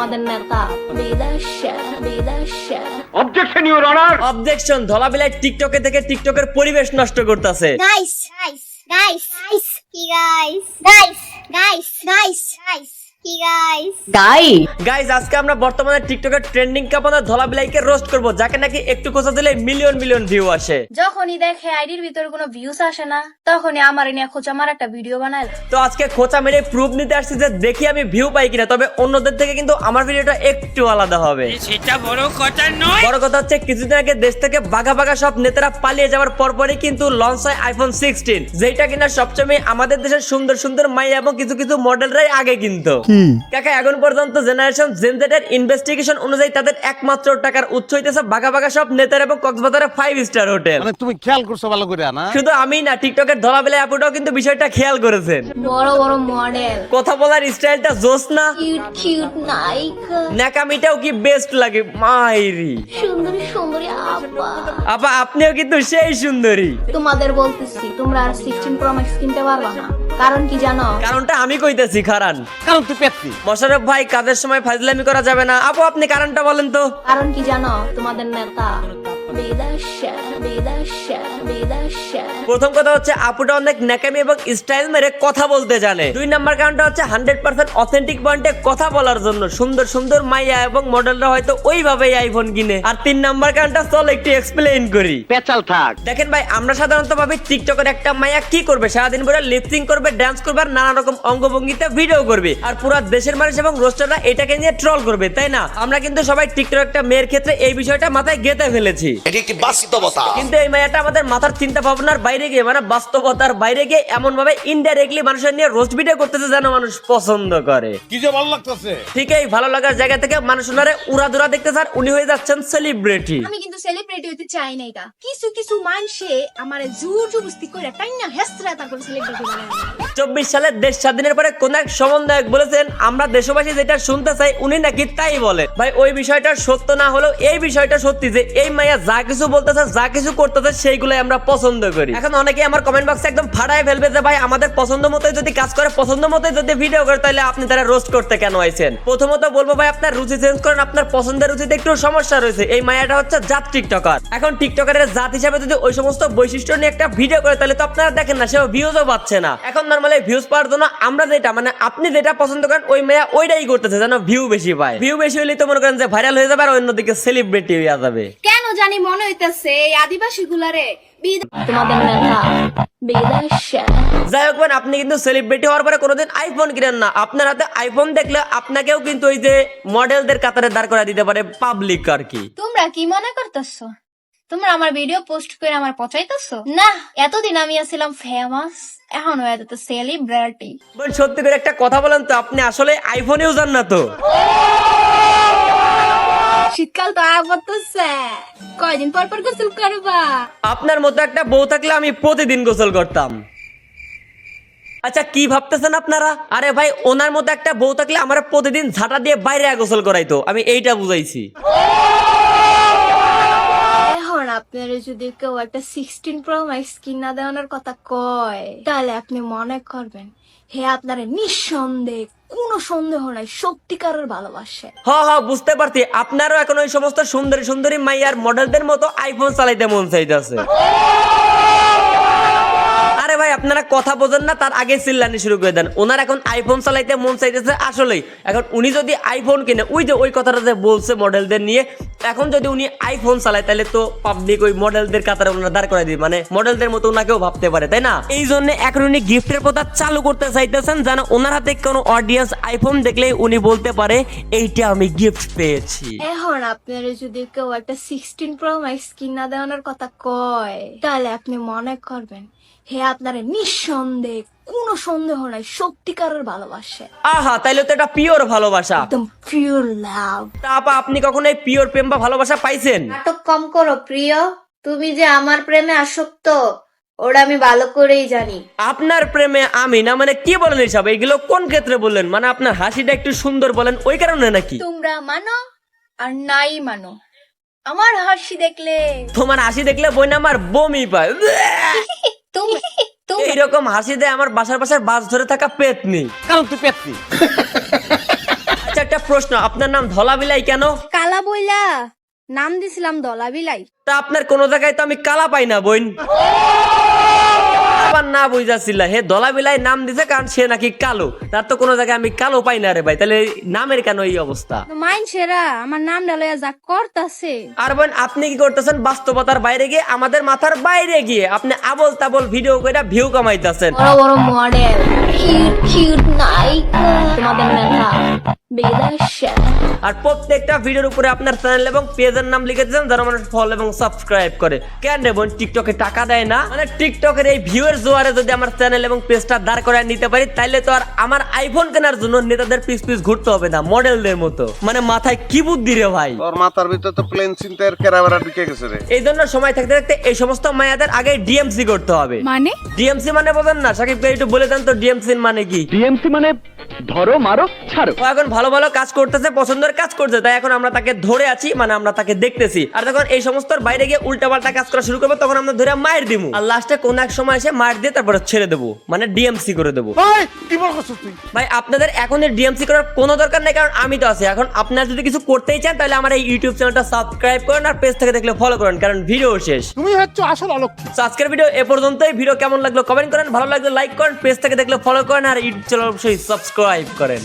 তোমাদের নেতা। Objection your honour objection ধলাবিলাই টিকটকে থেকে টিকটকের পরিবেশ নষ্ট করতেছে। Guys guys guys guys guys guys guys, guys, guys, guys, you guys. Guy guys আজকে আমরা বর্তমানে টিকটকের ট্রেন্ডিং কাপানো ধলাবিলাইকে রোস্ট করব যাকে নাকি একটু কোথা দিলে মিলিয়ন মিলিয়ন ভিউ আসে। যখনই দেখে আইডির ভিতরে কোনো ভিউস আসে না তখনই আমার নিয়ে খোঁজ আমার একটা ভিডিও বানায় তো আজকে খোঁচা মেরে প্রুফ নিতে আসছি যে দেখি আমি ভিউ পাই কিনা তবে অন্যদের থেকে কিন্তু আমার ভিডিওটা একটু আলাদা হবে। সেটা বড় কথা নয়। বড় কথা হচ্ছে কিছুদিন আগে দেশ থেকে বাঘা বাঘা সব নেতারা পালিয়ে যাওয়ার পরপরই কিন্তু লঞ্চ হয় আইফোন সিক্সটিন যেটা কিনা সবসময় আমাদের দেশের সুন্দর সুন্দর মাইয়া এবং কিছু কিছু মডেলরাই আগে কিন্তু। কাকা এখন পর্যন্ত জেনারেশন জেনজেটের ইনভেস্টিগেশন অনুযায়ী তাদের একমাত্র টাকার উৎস হইতেছে বাঘা বাঘা সব নেতার এবং কক্সবাজারে ফাইভ স্টার হোটেল মানে তুমি খেয়াল করছ ভালো করে না? শুধু আমি না টিকটকের ধরাবেলা আপুটাও কিন্তু বিষয়টা খেয়াল করেছেন। বড় বড় মডেল কথা বলার স্টাইলটা জোস না? কিউট কিউট নায়িকা। ন্যাকামিটাও কি বেস্ট লাগে? মাইরি। সুন্দরী সুন্দরী আপা। আপা আপনিও কিন্তু সেই সুন্দরী। তোমাদের বলতেছি তোমরা আর সিক্সটিন প্রো ম্যাক্স কিনতে পারবা না। কারণ কি জানো? কারণটা আমি কইতেছি খারান। কারণ তুই পেতনি মোশারফ ভাই কাজের সময় ফাজলামি করা যাবে না। আপু আপনি কারণটা বলেন তো। কারণ কি জানো তোমাদের নেতা প্রথম কথা হচ্ছে আপুটা অনেক ন্যাকামি এবং স্টাইল মেরে কথা বলতে জানে। দুই নাম্বার কারণটা হচ্ছে হান্ড্রেড পার্সেন্ট অথেন্টিক পয়েন্টে কথা বলার জন্য। সুন্দর সুন্দর মাইয়া এবং মডেলরা হয়তো ওইভাবেই আইফোন কিনে। আর তিন নাম্বার কারণটা চল একটু এক্সপ্লেইন করি। পেচাল থাক। দেখেন ভাই আমরা সাধারণত ভাবি টিকটকের একটা মাইয়া কি করবে? সারাদিন ভরে লিপসিং করবে ডান্স করবে আর নানা রকম অঙ্গভঙ্গিতে ভিডিও করবে। আর পুরো দেশের মানুষ এবং রোস্টাররা এটাকে নিয়ে ট্রল করবে তাই না? আমরা কিন্তু সবাই টিকটক একটা মেয়ের ক্ষেত্রে এই বিষয়টা মাথায় গেঁথে ফেলেছি। এটি একটি বাস্তবতা। কিন্তু এই মেয়েটা আমাদের মাথার চিন্তা ভাবনার বাইরে গিয়ে মানে বাস্তবতার বাইরে গিয়ে এমন ভাবে ইনডাইরেক্টলি মানুষের নিয়ে রোস্ট ভিডিও করতেছে যেন মানুষ পছন্দ করে। কি যে ভালো লাগতেছে। ঠিক এই ভালো লাগার জায়গা থেকে মানুষ উনারে উড়াদুরা দেখতে স্যার উনি হয়ে যাচ্ছেন সেলিব্রিটি সেলিব্রিটি হইতে চাই না এটা। কিছু কিছু মানুষে আমার জোর জবস্তি করে টাইনা হেসরা তারপর সেলিব্রিটি বানায় চব্বিশ সালের দেশ স্বাধীনের পরে কোন এক সমন্বয়ক বলেছেন, আমরা দেশবাসী যেটা শুনতে চাই উনি নাকি তাই বলে। ভাই, ওই বিষয়টা সত্য না হলেও এই বিষয়টা সত্যি যে এই মাইয়া যা কিছু বলতেছে, যা কিছু করতেছে, সেইগুলোই আমরা পছন্দ করি। এখন অনেকে আমার কমেন্ট বক্সে একদম ফাটায় ফেলবে যে, ভাই, আমাদের পছন্দ মতোই যদি কাজ করে, পছন্দ মতোই যদি ভিডিও করে, তাহলে আপনি তারা রোস্ট করতে কেন আইছেন? প্রথমত বলব, ভাই, আপনার রুচি চেঞ্জ করেন, আপনার পছন্দের রুচিতে একটু সমস্যা রয়েছে। এই মায়াটা হচ্ছে জাত টিকটকার। এখন টিকটকারের জাত হিসাবে যদি ওই সমস্ত বৈশিষ্ট্য নিয়ে একটা ভিডিও করে, তাহলে তো আপনারা দেখেন না, সেও ভিউজও পাচ্ছে না। এখন নর্মালি ভিউজ পাওয়ার জন্য আমরা যেটা মানে আপনি যেটা পছন্দ করেন, ওই মেয়া ওইটাই করতেছে, যেন ভিউ বেশি পায়। ভিউ বেশি হলে তো মনে করেন যে ভাইরাল হয়ে যাবে আর অন্যদিকে সেলিব্রিটি হয়ে যাবে। কেন জানি মনে হইতেছে, এই আদিবাসী গুলারে তোমাদের নেতা যাই হোক বোন, আপনি কিন্তু সেলিব্রিটি হওয়ার পরে কোনোদিন আইফোন কিনেন না। আপনার হাতে আইফোন দেখলে আপনাকেও কিন্তু ওই যে মডেলদের কাতারে দাঁড় করে দিতে পারে পাবলিক আর কি। তোমরা কি মনে করতেছো? তোমরা আমার ভিডিও পোস্ট করে আমার পচাইতেছো? না এতদিন আমি আছিলাম ফেমাস এখন হয়ে যেত সেলিব্রিটি সত্যি করে একটা কথা বলেন তো আপনি আসলে আইফোন ইউজার না তো? তো আয়া পড়তেছে কয়দিন পর পর গোসল করবা? আপনার মতো একটা বউ থাকলে আমি প্রতিদিন গোসল করতাম। আচ্ছা কি ভাবতেছেন আপনারা? আরে ভাই ওনার মতো একটা বউ থাকলে আমার প্রতিদিন ঝাঁটা দিয়ে বাইরে গোসল করাইতো। আমি এইটা বুঝাইছি। এখন আপনার যদি কেউ একটা সিক্সটিন প্রো ম্যাক্স কিনা দেওয়ানোর কথা কয় তাহলে আপনি মনে করবেন হে আপনারে নিঃসন্দেহ কোনো সন্দেহ নাই সত্যিকারের ভালোবাসে। হ হ বুঝতে পারছি। আপনারও এখন ওই সমস্ত সুন্দরী সুন্দরী মাইয়ার মডেলদের মতো আইফোন চালাইতে মন চাইতেছে। আপনারা কথা বোঝেন না, তার আগে চিল্লানি শুরু করে দেন। ওনার এখন আইফোন চালাইতে মন চাইতেছে আসলেই। এখন উনি যদি আইফোন কিনে, ওই যে ওই কথাটা যে বলছে মডেলদের নিয়ে, এখন যদি উনি আইফোন চালায়, তাহলে তো পাবলিক ওই মডেলদের কাতারে ওনারা দাঁড় করে দিবে। মানে মডেলদের মতো ওনাকেও ভাবতে পারে, তাই না? এই জন্য এখন উনি গিফটের কথা চালু করতে চাইতেছেন, যেন ওনার হাতে কোনো অডিয়েন্স আইফোন দেখলে উনি বলতে পারে, এইটা আমি গিফট পেয়েছি। এখন আপনার যদি কেউ একটা সিক্সটিন প্রো ম্যাক্স কিনা দেওয়ানোর কথা কয়, তাহলে আপনি মনে করবেন হে আপনারে নিঃসন্দেহ কোনো সন্দেহ নাই সত্যিকারের ভালোবাসে। আহা তাইলে তো এটা পিওর ভালোবাসা। একদম পিওর লাভ তা আপা আপনি কখনো এই পিওর প্রেম বা ভালোবাসা পাইছেন? নাটক কম করো প্রিয়। তুমি যে আমার প্রেমে আসক্ত ওরা আমি ভালো করেই জানি। আপনার প্রেমে আমি না মানে কি বলেন এইসব এগুলো কোন ক্ষেত্রে বললেন? মানে আপনার হাসিটা একটু সুন্দর বলেন ওই কারণে নাকি? তোমরা মানো আর নাই মানো। আমার হাসি দেখলে তোমার হাসি দেখলে বই না আমার বমি পায়। তুমি তুমি এইরকম হাসি দেয় আমার বাসার বাসার বাস ধরে থাকা পেতনি। কারণ তুই পেতনি। আচ্ছা একটা প্রশ্ন আপনার নাম ধলা বিলাই কেন? কালা বইলা নাম দিছিলাম ধলা বিলাই তা আপনার কোন জায়গায় তো আমি কালা পাই না বোন। আবার না বুঝাছিল হে দলাবিলাই নাম দিছে কারণ সে নাকি কালো। তার তো কোনো জায়গায় আমি কালো পাই না রে ভাই। তাহলে নামের কেন এই অবস্থা? মাইন সেরা আমার নাম ডালয়া যা করতাছে। আর বোন আপনি কি করতেছেন? বাস্তবতার বাইরে গিয়ে আমাদের মাথার বাইরে গিয়ে আপনি আবল তাবল ভিডিও করে ভিউ কামাইতেছেন। বড় বড় মডেল কিউট কিউট নায়িকা। তোমাদের আর প্রত্যেকটা ভিডিওর উপরে আপনার চ্যানেল এবং পেজের নাম লিখে দিয়েছেন যারা মানুষ ফলো এবং সাবস্ক্রাইব করে। কেন রে বোন টিকটকে টাকা দেয় না? মানে টিকটকের এই ভিউয়ের জোয়ারে যদি আমার চ্যানেল এবং পেজটা দাঁড় করে নিতে পারি তাহলে তো আর আমার আইফোন কেনার জন্য নেতাদের পিস পিস ঘুরতে হবে না মডেলদের মতো। মানে মাথায় কি বুদ্ধি রে ভাই? তোর মাথার ভিতরে তো প্লেন চিন্তার কেরাবেরা ঢুকে গেছে রে। এই জন্য সময় থাকতে থাকতে এই সমস্ত মায়াদের আগে ডিএমসি করতে হবে। মানে? ডিএমসি মানে বলেন না সাকিব ভাই একটু বলে দেন তো ডিএমসি মানে কি? ডিএমসি মানে ধরো মারো ছাড়ো। ও এখন ভালো ভালো কাজ করতেছে পছন্দের কাজ করছে তাই এখন আমরা তাকে ধরে আছি মানে আমরা তাকে দেখতেছি। আর যখন এই সমস্ত বাইরে গিয়ে উল্টা পাল্টা কাজ করা শুরু করব তখন আমরা ধরে মায়ের দিব আর লাস্টে কোন এক সময় এসে মার দিয়ে তারপরে ছেড়ে দেবো মানে ডিএমসি করে দেবো। ভাই কি বল করছিস তুই? ভাই আপনাদের এখন ডিএমসি করার কোনো দরকার নেই কারণ আমি তো আছি। এখন আপনারা যদি কিছু করতেই চান তাহলে আমার এই ইউটিউব চ্যানেলটা সাবস্ক্রাইব করেন আর পেজ থেকে দেখলে ফলো করেন কারণ ভিডিও শেষ। তুমি হচ্ছে আসল অলক্ষী। তো আজকের ভিডিও এ পর্যন্তই। ভিডিও কেমন লাগল কমেন্ট করেন। ভালো লাগলে লাইক করেন পেজ থেকে দেখলে ফলো করেন আর ইউটিউব চ্যানেল অবশ্যই সাবস্ক্রাইব করেন।